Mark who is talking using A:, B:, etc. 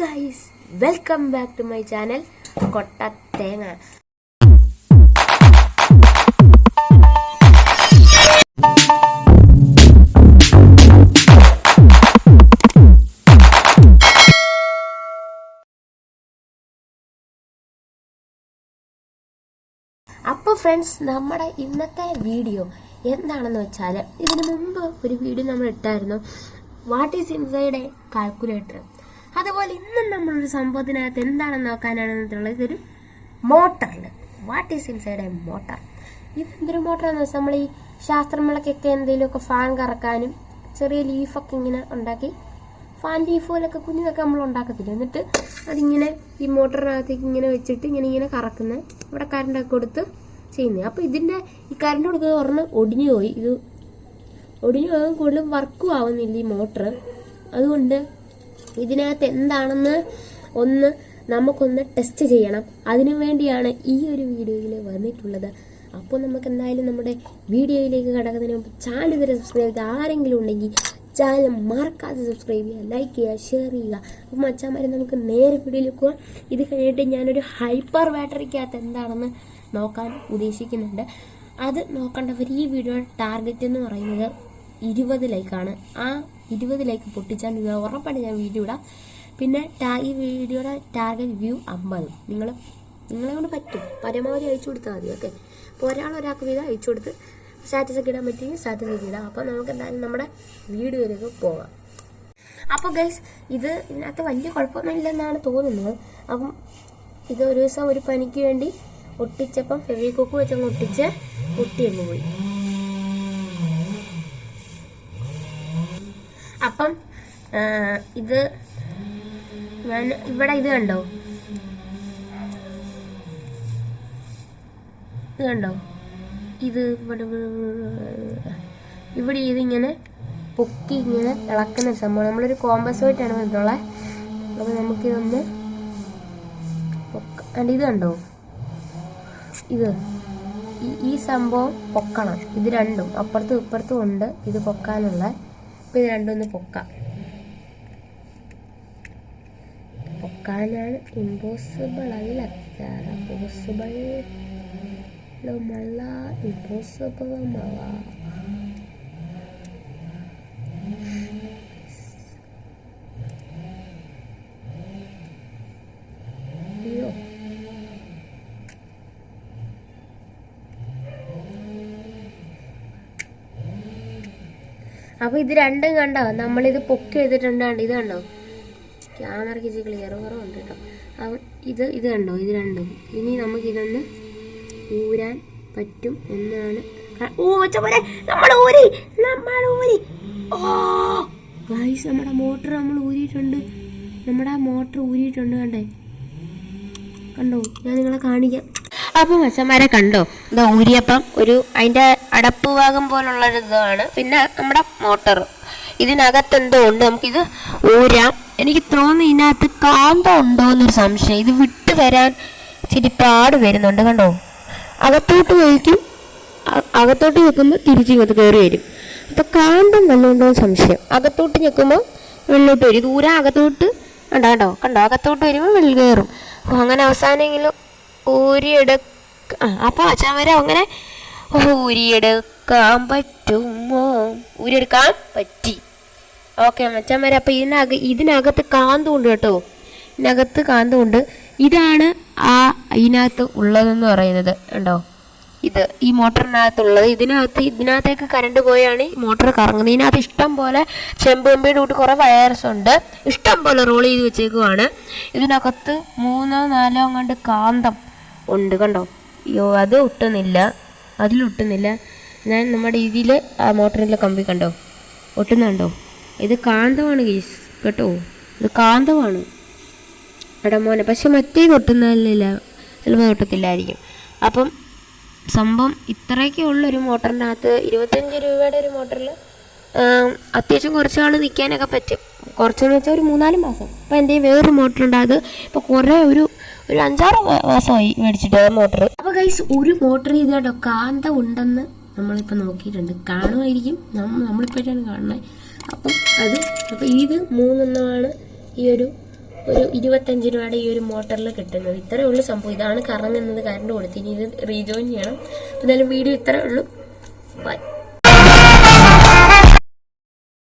A: Guys welcome back to my channel Kotta Thenga അപ്പോൾ friends നമ്മുടെ ഇന്നത്തെ വീഡിയോ എന്താണെന്ന് വെച്ചാൽ ഇതിനു മുമ്പ് ഒരു വീഡിയോ നമ്മൾ ഇട്ടായിരുന്നു. What is inside a calculator അതുപോലെ ഇന്നും നമ്മളൊരു സംഭവത്തിനകത്ത് എന്താണെന്ന് നോക്കാനാണെന്നുള്ളത് ഇതൊരു മോട്ടറിൽ what is inside a motor ഇതെന്തൊരു മോട്ടറാണെന്ന് വെച്ചാൽ നമ്മൾ ഈ ശാസ്ത്രമേളക്കൊക്കെ എന്തെങ്കിലുമൊക്കെ ഫാൻ കറക്കാനും ചെറിയ ലീഫൊക്കെ ഇങ്ങനെ ഉണ്ടാക്കി ഫാൻ ലീഫ് പോലൊക്കെ കുഞ്ഞിതൊക്കെ നമ്മൾ ഉണ്ടാക്കത്തില്ല? എന്നിട്ട് അതിങ്ങനെ ഈ മോട്ടറിനകത്തേക്ക് ഇങ്ങനെ വെച്ചിട്ട് ഇങ്ങനെ ഇങ്ങനെ കറക്കുന്ന ഇവിടെ കറണ്ടൊക്കെ കൊടുത്ത് ചെയ്യുന്നത് അപ്പോൾ ഇതിന്റെ ഈ കറണ്ട് കൊടുക്കുന്നത് പറഞ്ഞ് ഒടിഞ്ഞു പോയി. ഇത് ഒടിഞ്ഞു പോകാൻ കൂടുതലും വർക്കും ആവുന്നില്ല ഈ മോട്ടർ അതുകൊണ്ട് ഇതിനകത്ത് എന്താണെന്ന് ഒന്ന് നമുക്കൊന്ന് ടെസ്റ്റ് ചെയ്യണം. അതിനു വേണ്ടിയാണ് ഈ ഒരു വീഡിയോയിൽ വന്നിട്ടുള്ളത്. അപ്പോൾ നമുക്ക് എന്തായാലും നമ്മുടെ വീഡിയോയിലേക്ക് കടക്കുന്നതിന് മുമ്പ് ചാനൽ ഇതുവരെ സബ്സ്ക്രൈബ് ചെയ്ത് ആരെങ്കിലും ഉണ്ടെങ്കിൽ ചാനൽ മറക്കാതെ സബ്സ്ക്രൈബ് ചെയ്യുക ലൈക്ക് ചെയ്യുക ഷെയർ ചെയ്യുക. അപ്പം മച്ചാമാരെ നമുക്ക് നേരെ വീഡിയോയിലേക്ക് പോകാം ഇത് കഴിഞ്ഞിട്ട് ഞാനൊരു ഹൈപ്പർ ബാറ്ററിക്കകത്ത് എന്താണെന്ന് നോക്കാൻ ഉദ്ദേശിക്കുന്നുണ്ട്. അത് നോക്കേണ്ടവർ ഈ വീഡിയോ ടാർഗറ്റ് എന്ന് പറയുന്നത് ഇരുപത് ലൈക്കാണ്. ആ ഇരുപത് ലൈക്ക് പൊട്ടിച്ചാൽ നിങ്ങൾ ഉറപ്പായിട്ട് ഞാൻ വീഡിയോ ഇടാം. പിന്നെ ടാ- ഈ വീഡിയോയുടെ ടാർഗറ്റ് വ്യൂ അമ്പത്. നിങ്ങൾ നിങ്ങളെ കൊണ്ട് പറ്റും. പരമാവധി അയച്ചു കൊടുത്താൽ മതി ഓക്കെ അപ്പോൾ ഒരാൾ ഒരാൾക്ക് വീതം അയച്ചു കൊടുത്ത് സ്റ്റാറ്റസ് ഒക്കെ ഇടാൻ പറ്റുമെങ്കിൽ സ്റ്റാറ്റസ് ഒക്കെ ഇടാം. അപ്പോൾ നമുക്ക് എന്തായാലും നമ്മുടെ വീഡിയോയിലേക്ക് പോകാം. അപ്പോൾ ഗൈസ് ഇത് ഇതിനകത്ത് വലിയ കുഴപ്പമൊന്നുമില്ലെന്നാണ് തോന്നുന്നത്. അപ്പം ഇത് ഒരു ദിവസം ഒരു പനിക്ക് വേണ്ടി ഒട്ടിച്ചപ്പം ഫെവിക്കോക്ക് വെച്ചങ്ങ് ഒട്ടിച്ച് ഒട്ടിയങ്ങ് പോയി. അപ്പം ഇത് ഞാൻ ഇവിടെ ഇത് കണ്ടോ? ഇത് കണ്ടോ? ഇത് ഇവിടെ ഇവിടെ ഇതിങ്ങനെ പൊക്കി ഇങ്ങനെ ഇളക്കുന്ന സംഭവം. നമ്മളൊരു കോമ്പസ് ആയിട്ടാണ് വന്നിട്ടുള്ളത് അപ്പോൾ നമുക്കിതൊന്ന് പൊക്ക ഇത് കണ്ടോ? ഇത് ഈ സംഭവം പൊക്കണം. ഇത് രണ്ടും. അപ്പുറത്തും ഇപ്പുറത്തും ഉണ്ട് ഇത് പൊക്കാനുള്ള അപ്പോൾ ഇത് രണ്ടും ഒന്ന് പൊക്കാം. പൊക്കാനാണ് ഇമ്പോസിബിൾ അല്ല പോസിബിൾ മള ഇമ്പോസിബിൾ അയ്യോ അപ്പോൾ ഇത് രണ്ടും കണ്ടോ? നമ്മളിത് പൊക്കി എഴുതിട്ടുണ്ടാണ്ട് ഇത് കണ്ടോ? ക്യാമറയ്ക്ക് ഇച്ചിരി ക്ലിയർ കുറവുണ്ട് കേട്ടോ. അപ്പം ഇത് ഇത് കണ്ടോ? ഇത് രണ്ടും. ഇനി നമുക്കിതൊന്ന് ഊരാൻ പറ്റും എന്നാണ്. ഓ നമ്മൾ ഊരി. നമ്മൾ ഊരി. ഓ നമ്മുടെ മോട്ടർ നമ്മൾ ഊരിയിട്ടുണ്ട്. നമ്മുടെ ആ മോട്ടർ ഊരിയിട്ടുണ്ട് കണ്ടേ? കണ്ടോ? ഞാൻ നിങ്ങളെ കാണിക്കാം. അപ്പം മച്ചന്മാരെ കണ്ടോ? എന്താ ഊരിയപ്പം ഒരു അതിന്റെ അടപ്പ് പോലുള്ള ഒരു ഇതാണ് പിന്നെ നമ്മുടെ മോട്ടർ ഇതിനകത്ത് എന്തോ ഉണ്ട്. നമുക്കിത് ഊരാം. എനിക്ക് തോന്നുന്നു ഇതിനകത്ത് കാന്തം ഉണ്ടോ എന്നൊരു സംശയം. ഇത് വിട്ട് വരാൻ ഇച്ചിരി പാട് വരുന്നുണ്ട് കണ്ടോ? അകത്തോട്ട് വയ്ക്കും അകത്തോട്ട് വെക്കുമ്പോൾ തിരിച്ച് ഇങ്ങോട്ട് കയറി വരും. അപ്പോൾ കാന്തം വല്ലതുണ്ടോ സംശയം. അകത്തോട്ട് ഞെക്കുമ്പോൾ വെള്ളോട്ട് വരും. ദൂരം അകത്തോട്ട് ഉണ്ടോ കണ്ടോ? കണ്ടോ? അകത്തോട്ട് വരുമ്പോൾ വെള്ളം കയറും. അപ്പോൾ അങ്ങനെ അവസാനെങ്കിലും ഊരിയെടുക്ക അപ്പോൾ അച്ഛൻ വരെ അങ്ങനെ ഊരിയെടുക്കാൻ പറ്റുമോ? ഊരിയെടുക്കാൻ പറ്റി. ഓക്കെ മച്ചാൻ വരെ. അപ്പം ഇതിനക ഇതിനകത്ത് കാന്തമുണ്ട് കേട്ടോ. ഇതിനകത്ത് കാന്തമുണ്ട് ഇതാണ് ആ ഇതിനകത്ത് ഉള്ളതെന്ന് പറയുന്നത് ഉണ്ടോ ഇത് ഈ മോട്ടറിനകത്തുള്ളത്. ഇതിനകത്ത് ഇതിനകത്തേക്ക് കറണ്ട് പോയാണ്. മോട്ടർ കറങ്ങുന്നത്. ഇതിനകത്ത് ഇഷ്ടം പോലെ ചെമ്പ് കമ്പിയുടെ കൂട്ട് കുറേ വയർസ് ഉണ്ട്. ഇഷ്ടം പോലെ റോൾ ചെയ്ത് വെച്ചേക്കുവാണ്. ഇതിനകത്ത് മൂന്നോ നാലോ അങ്ങാണ്ട് കാന്തം ഉണ്ട് കണ്ടോ? അയ്യോ അത് ഒട്ടുന്നില്ല. അതിലൊട്ടുന്നില്ല. ഞാൻ നമ്മുടെ ഇതിൽ ആ മോട്ടറിന്റെ കമ്പി കണ്ടോ? ഒട്ടുന്നുണ്ടോ? ഇത് കാന്തമാണ് ഗീസ് കേട്ടോ? ഇത് കാന്തമാണ്. എടാ മോനെ പക്ഷെ മറ്റേ ഒട്ടുന്നില്ല. ചിലപ്പോൾ ഒട്ടത്തില്ലായിരിക്കും. അപ്പം സംഭവം ഇത്രയൊക്കെ ഉള്ളൊരു മോട്ടറിനകത്ത് ഇരുപത്തഞ്ച് രൂപയുടെ ഒരു മോട്ടറിൽ അത്യാവശ്യം കുറച്ച് നാൾ നിൽക്കാനൊക്കെ പറ്റും. കുറച്ചെന്ന് വെച്ചാൽ ഒരു മൂന്നാൽ മാസം. ഇപ്പോൾ എന്റെ വേറൊരു മോട്ടർ ഉണ്ട്. അത് ഇപ്പോൾ കുറേ ഒരു ഒരു അഞ്ചാറ് മാസമായി മേടിച്ചിട്ട് മോട്ടർ അപ്പോൾ കൈസ് ഒരു മോട്ടർ ഇതോ കാന്ത ഉണ്ടെന്ന് നമ്മളിപ്പോൾ നോക്കിയിട്ടുണ്ട്. കാണുമായിരിക്കും. നമ്മൾ നമ്മളിപ്പോഴാണ് കാണുന്നത്. അപ്പം അത് അപ്പോൾ ഇത് മൂന്നെണ്ണമാണ് ഈ ഒരു ഒരു ഇരുപത്തഞ്ച് രൂപയുടെ ഈ ഒരു മോട്ടറിൽ കിട്ടുന്നത്. ഇത്രയേ ഉള്ളൂ സംഭവം. ഇതാണ് കറങ്ങുന്നത്. കറണ്ട് കൊടുത്ത് ഇനി ഇത് റീജോയിൻ ചെയ്യണം. എന്തായാലും വീഡിയോ ഇത്രയേ ഉള്ളൂ. ബൈ